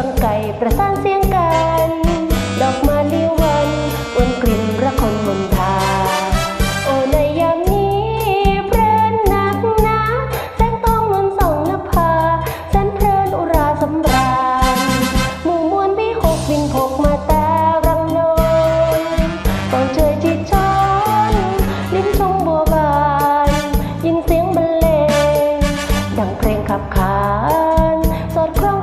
ฟังไก่ประสานเสียงกัน ดอกมาลีวันวนกลิ่นระคนมนทา โอในยามนี้เพลินนักหนาแสงต้องนนส่องนภาแสนเพลินอุราสำราญหมู่มวลวิหกวินหกมาแต่รังนนฟังเชยจิตชอนลิ้นชงบัวบาน ยินเสียงบรรเลงดังเพลงขับขานสอดคล้อง